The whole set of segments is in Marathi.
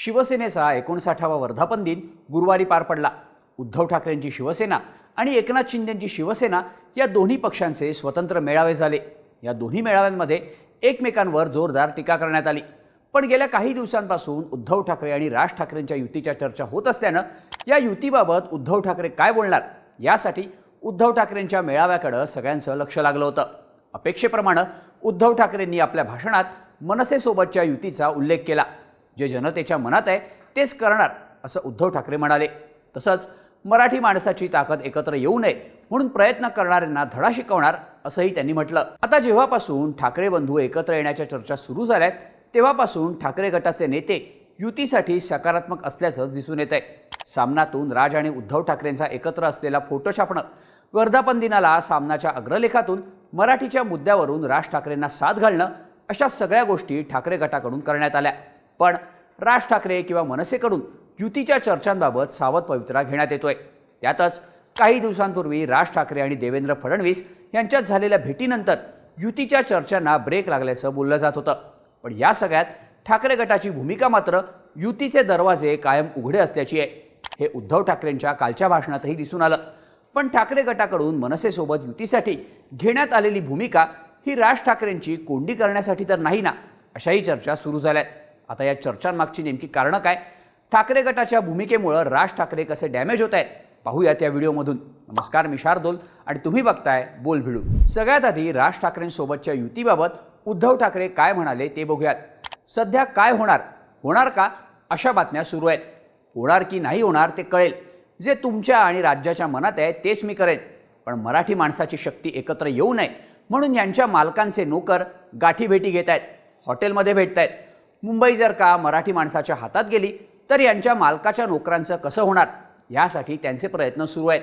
शिवसेनेचा एकोणसाठावा वर्धापन दिन गुरुवारी पार पडला. उद्धव ठाकरेंची शिवसेना आणि एकनाथ शिंदेंची शिवसेना या दोन्ही पक्षांचे स्वतंत्र मेळावे झाले. या दोन्ही मेळाव्यांमध्ये एकमेकांवर जोरदार टीका करण्यात आली. पण गेल्या काही दिवसांपासून उद्धव ठाकरे आणि राज ठाकरेंच्या युतीच्या चर्चा होत असल्यानं या युतीबाबत उद्धव ठाकरे काय बोलणार? यासाठी उद्धव ठाकरेंच्या मेळाव्याकडं सगळ्यांचं लक्ष लागलं होतं. अपेक्षेप्रमाणे उद्धव ठाकरेंनी आपल्या भाषणात मनसेसोबतच्या युतीचा उल्लेख केला. जे जनतेच्या मनात आहे तेच करणार असं उद्धव ठाकरे म्हणाले. तसंच मराठी माणसाची ताकद एकत्र येऊ नये म्हणून प्रयत्न करणाऱ्यांना धडा शिकवणार असंही त्यांनी म्हटलं. आता जेव्हापासून ठाकरे बंधू एकत्र येण्याच्या चर्चा सुरू झाल्यात तेव्हापासून ठाकरे गटाचे नेते युतीसाठी सकारात्मक असल्याचंच दिसून येत आहे सामनातून राज आणि उद्धव ठाकरेंचा एकत्र असलेला फोटो छापणं वर्धापन दिनाला सामनाच्या अग्रलेखातून मराठीच्या मुद्द्यावरून राज ठाकरेंना साथ घालणं अशा सगळ्या गोष्टी ठाकरे गटाकडून करण्यात आल्या. पण राज ठाकरे किंवा मनसेकडून युतीच्या चर्चांबाबत सावध पवित्रा घेण्यात येतोय. त्यातच काही दिवसांपूर्वी राज ठाकरे आणि देवेंद्र फडणवीस यांच्यात झालेल्या भेटीनंतर युतीच्या चर्चांना ब्रेक लागल्याचं बोललं जात होतं. पण या सगळ्यात ठाकरे गटाची भूमिका मात्र युतीचे दरवाजे कायम उघडे असल्याची आहे. हे उद्धव ठाकरेंच्या कालच्या भाषणातही दिसून आलं. पण ठाकरे गटाकडून मनसेसोबत युतीसाठी घेण्यात आलेली भूमिका ही राज ठाकरेंची कोंडी करण्यासाठी तर नाही ना अशाही चर्चा सुरू झाल्या. आहेत आता या चर्चांमागची नेमकी कारणं काय? ठाकरे गटाच्या भूमिकेमुळं राज ठाकरे कसे डॅमेज होत आहेत? पाहूयात या व्हिडिओमधून. नमस्कार मी शार्दोल आणि तुम्ही बघताय बोल भिडू. सगळ्यात आधी राज ठाकरेंसोबतच्या युतीबाबत उद्धव ठाकरे काय म्हणाले ते बघूयात. सध्या काय होणार? होणार का? अशा बातम्या सुरू आहेत. होणार की नाही होणार ते कळेल. जे तुमच्या आणि राज्याच्या मनात आहे तेच मी करेन. पण मराठी माणसाची शक्ती एकत्र येऊ नये म्हणून यांच्या मालकांचे नोकर गाठीभेटी घेत आहेत. हॉटेलमध्ये भेटत आहेत मुंबई जर का मराठी माणसाच्या हातात गेली तर यांच्या मालकाच्या नोकरांचं कसं होणार? यासाठी त्यांचे प्रयत्न सुरू आहेत.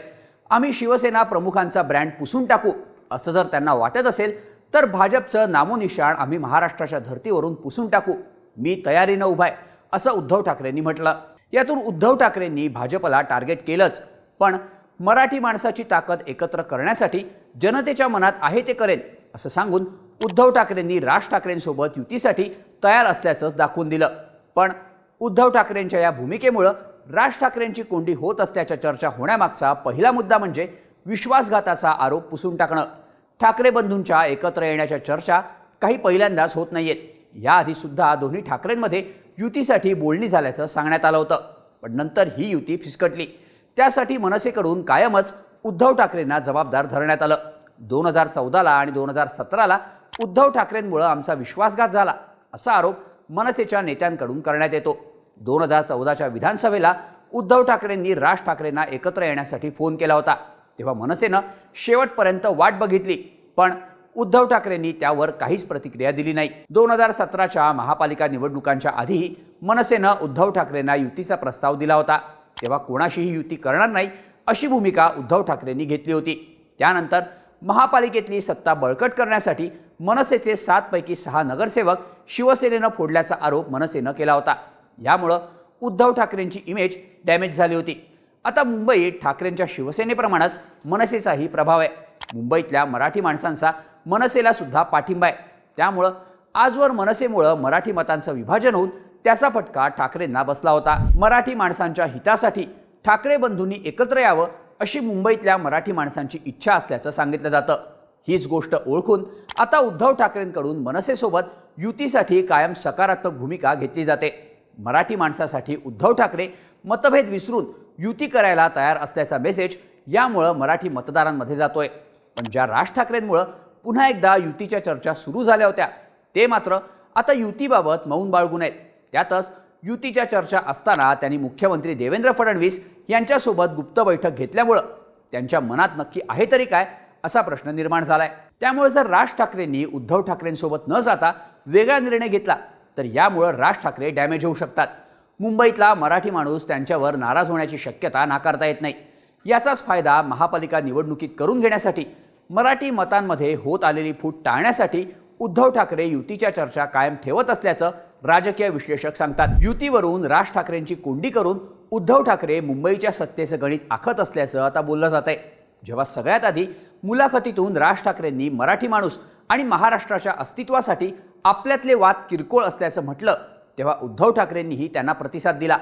आम्ही शिवसेना प्रमुखांचा ब्रँड पुसून टाकू असं जर त्यांना वाटत असेल तर भाजपचं नामोनिशाण आम्ही महाराष्ट्राच्या धर्तीवरून पुसून टाकू. मी तयारीनं उभाय आहे असं उद्धव ठाकरेंनी म्हटलं. यातून उद्धव ठाकरेंनी भाजपला टार्गेट केलंच पण मराठी माणसाची ताकद एकत्र करण्यासाठी जनतेच्या मनात आहे ते करेन असं सांगून उद्धव ठाकरेंनी राज ठाकरेंसोबत युतीसाठी तयार असल्याचंच दाखवून दिलं. पण उद्धव ठाकरेंच्या या भूमिकेमुळं राज ठाकरेंची कोंडी होत असल्याच्या चर्चा होण्यामागचा पहिला मुद्दा म्हणजे विश्वासघाताचा आरोप पुसून टाकणं. ठाकरे बंधूंच्या एकत्र येण्याच्या चर्चा काही पहिल्यांदाच होत नाहीयेत. याआधीसुद्धा दोन्ही ठाकरेंमध्ये युतीसाठी बोलणी झाल्याचं सांगण्यात आलं होतं. पण नंतर ही युती फिसकटली. त्यासाठी मनसेकडून कायमच उद्धव ठाकरेंना जबाबदार धरण्यात आलं. दोन हजार चौदाला आणि दोन हजार सतराला उद्धव ठाकरेंमुळं आमचा विश्वासघात झाला असा आरोप मनसेच्या नेत्यांकडून करण्यात येतो. दोन हजार चौदाच्या विधानसभेला उद्धव ठाकरेंनी राज ठाकरेंना एकत्र येण्यासाठी फोन केला होता. तेव्हा मनसेनं शेवटपर्यंत वाट बघितली पण उद्धव ठाकरेंनी त्यावर काहीच प्रतिक्रिया दिली नाही. दोन हजार सतराच्या महापालिका निवडणुकांच्या आधीही मनसेनं उद्धव ठाकरेंना युतीचा प्रस्ताव दिला होता. तेव्हा कोणाशीही युती करणार नाही अशी भूमिका उद्धव ठाकरेंनी घेतली होती. त्यानंतर महापालिकेतली सत्ता बळकट करण्यासाठी मनसेचे सातपैकी सहा नगरसेवक शिवसेनेनं फोडल्याचा आरोप मनसेनं केला होता. यामुळं उद्धव ठाकरेंची इमेज डॅमेज झाली होती. आता मुंबईत ठाकरेंच्या शिवसेनेप्रमाणेच मनसेचाही प्रभाव आहे. मुंबईतल्या मराठी माणसांचा मनसेला सुद्धा पाठिंबा आहे. त्यामुळं आजवर मनसेमुळं मराठी मतांचं विभाजन होऊन त्याचा फटका ठाकरेंना बसला होता. मराठी माणसांच्या हितासाठी ठाकरे बंधूंनी एकत्र यावं अशी मुंबईतल्या मराठी माणसांची इच्छा असल्याचं सांगितलं जातं. हीच गोष्ट ओळखून आता उद्धव ठाकरेंकडून मनसेसोबत युतीसाठी कायम सकारात्मक भूमिका घेतली जाते. मराठी माणसासाठी उद्धव ठाकरे मतभेद विसरून युती करायला तयार असल्याचा मेसेज यामुळं मराठी मतदारांमध्ये जातोय. पण ज्या राज ठाकरेंमुळं पुन्हा एकदा युतीच्या चर्चा सुरू झाल्या होत्या ते मात्र आता युतीबाबत मौन बाळगून आहेत. त्यातच युतीच्या चर्चा असताना त्यांनी मुख्यमंत्री देवेंद्र फडणवीस यांच्यासोबत गुप्त बैठक घेतल्यामुळं त्यांच्या मनात नक्की आहे तरी काय असा प्रश्न निर्माण झालाय. त्यामुळे जर राज ठाकरेंनी उद्धव ठाकरेंसोबत न जाता वेगळा निर्णय घेतला तर यामुळं राज ठाकरे डॅमेज होऊ शकतात. मुंबईतला मराठी माणूस त्यांच्यावर नाराज होण्याची शक्यता नाकारता येत नाही. याचाच फायदा महापालिका निवडणुकीत करून घेण्यासाठी मराठी मतांमध्ये होत आलेली फूट टाळण्यासाठी उद्धव ठाकरे युतीच्या चर्चा कायम ठेवत असल्याचं राजकीय विश्लेषक सांगतात. युतीवरून राज ठाकरेंची कोंडी करून उद्धव ठाकरे मुंबईच्या सत्तेचं गणित आखत असल्याचं आता बोललं जात आहे जेव्हा सगळ्यात आधी मुलाखतीतून राज ठाकरेंनी मराठी माणूस आणि महाराष्ट्राच्या अस्तित्वासाठी आपल्यातले वाद किरकोळ असल्याचं म्हटलं तेव्हा उद्धव ठाकरेंनीही त्यांना प्रतिसाद दिला.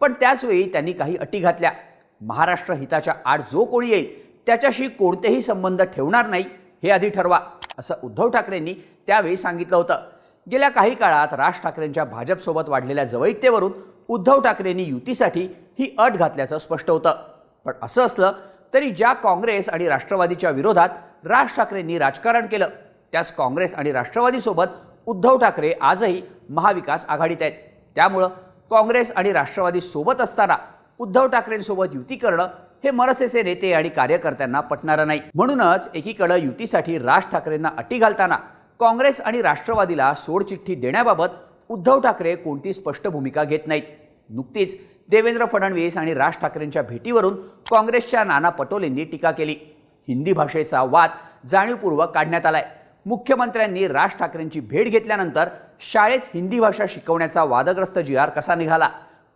पण त्याचवेळी त्यांनी काही अटी घातल्या. महाराष्ट्र हिताच्या आड जो कोणी येईल त्याच्याशी कोणतेही संबंध ठेवणार नाही हे आधी ठरवा असं उद्धव ठाकरेंनी त्यावेळी सांगितलं होतं. गेल्या काही काळात राज ठाकरेंच्या भाजपसोबत वाढलेल्या जवळीकतेवरून उद्धव ठाकरेंनी युतीसाठी ही अट घातल्याचं स्पष्ट होतं. पण असं असलं तरी ज्या काँग्रेस आणि राष्ट्रवादीच्या विरोधात राज ठाकरेंनी राजकारण केलं त्याच काँग्रेस आणि राष्ट्रवादीसोबत उद्धव ठाकरे आजही महाविकास आघाडीत आहेत. त्यामुळं काँग्रेस आणि राष्ट्रवादी सोबत असताना उद्धव ठाकरेंसोबत युती करणं हे मनसेचे नेते आणि कार्यकर्त्यांना पटणारं नाही. म्हणूनच एकीकडं युतीसाठी राज ठाकरेंना अटी घालताना काँग्रेस आणि राष्ट्रवादीला सोडचिठ्ठी देण्याबाबत उद्धव ठाकरे कोणती स्पष्ट भूमिका घेत नाहीत. नुकतीच देवेंद्र फडणवीस आणि राज ठाकरेंच्या भेटीवरून काँग्रेसच्या नाना पटोलेंनी टीका केली. हिंदी भाषेचा वाद जाणीवपूर्वक काढण्यात आलाय. मुख्यमंत्र्यांनी राज ठाकरेंची भेट घेतल्यानंतर शाळेत हिंदी भाषा शिकवण्याचा वादग्रस्त जी आर कसा निघाला?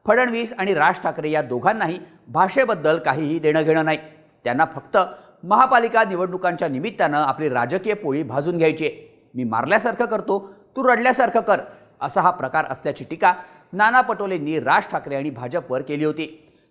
फडणवीस आणि राज ठाकरे या दोघांनाही भाषेबद्दल काहीही देणं घेणं नाही. त्यांना फक्त महापालिका निवडणुकांच्या निमित्तानं आपली राजकीय पोळी भाजून घ्यायची आहे. मी मारल्यासारखं करतो तू रडल्यासारखं कर असा हा प्रकार असल्याची टीका नाना पटोलेंनी राज ठाकरे आणि भाजपवर केली होती.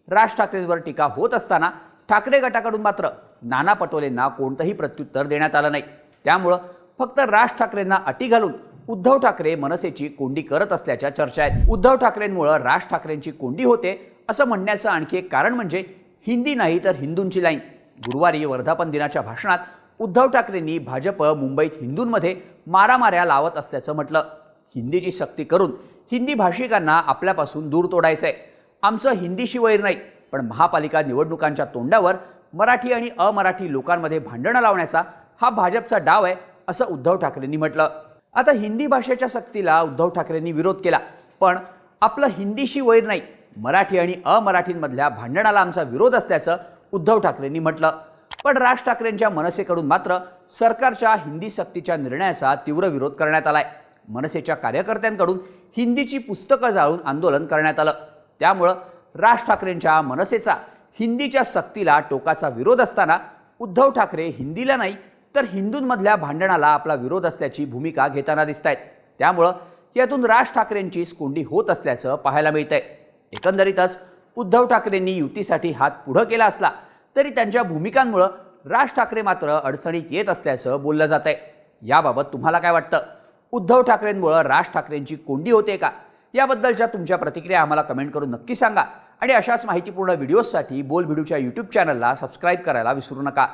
राज ठाकरेंवर टीका होत असताना ठाकरे गटाकडून मात्र नाना पटोलेंना कोणतंही प्रत्युत्तर देण्यात आलं नाही. त्यामुळं फक्त राज ठाकरेंना अटी घालून उद्धव ठाकरे मनसेची कोंडी करत असल्याच्या चर्चा आहेत. उद्धव ठाकरेंमुळं राज ठाकरेंची कोंडी होते असं म्हणण्याचं आणखी एक कारण म्हणजे हिंदी नाही तर हिंदूंची लाईन. गुरुवारी वर्धापन दिनाच्या भाषणात उद्धव ठाकरेंनी भाजप मुंबईत हिंदूंमध्ये मारामाऱ्या लावत असल्याचं म्हटलं. हिंदीची सक्ती करून हिंदी भाषिकांना आपल्यापासून दूर तोडायचं आहे आमचं हिंदीशी वैर नाही पण महापालिका निवडणुकांच्या तोंडावर मराठी आणि अमराठी लोकांमध्ये भांडणं लावण्याचा हा भाजपचा डाव आहे असं उद्धव ठाकरेंनी म्हटलं. आता हिंदी भाषेच्या सक्तीला उद्धव ठाकरेंनी विरोध केला पण आपलं हिंदीशी वैर नाही मराठी आणि अमराठींमधल्या भांडणाला आमचा विरोध असल्याचं उद्धव ठाकरेंनी म्हटलं. पण राज ठाकरेंच्या मनसेकडून मात्र सरकारच्या हिंदी सक्तीच्या निर्णयाचा तीव्र विरोध करण्यात आलाय. मनसेच्या कार्यकर्त्यांकडून हिंदीची पुस्तकं जाळून आंदोलन करण्यात आलं. त्यामुळं राज ठाकरेंच्या मनसेचा हिंदीच्या सक्तीला टोकाचा विरोध असताना उद्धव ठाकरे हिंदीला नाही तर हिंदूंमधल्या भांडणाला आपला विरोध असल्याची भूमिका घेताना दिसत आहेत त्यामुळं यातून राज ठाकरेंचीच कोंडी होत असल्याचं पाहायला मिळतंय. एकंदरीतच उद्धव ठाकरेंनी युतीसाठी हात पुढं केला असला तरी त्यांच्या भूमिकांमुळं राज ठाकरे मात्र अडचणीत येत असल्याचं बोललं जात आहे याबाबत तुम्हाला काय वाटतं? उद्धव ठाकरेंमुळं राज ठाकरेंची कोंडी होते का? याबद्दलच्या तुमच्या प्रतिक्रिया आम्हाला कमेंट करून नक्की सांगा. आणि अशाच माहितीपूर्ण व्हिडिओजसाठी बोल यूट्यूब चॅनलला सबस्क्राईब करायला विसरू नका.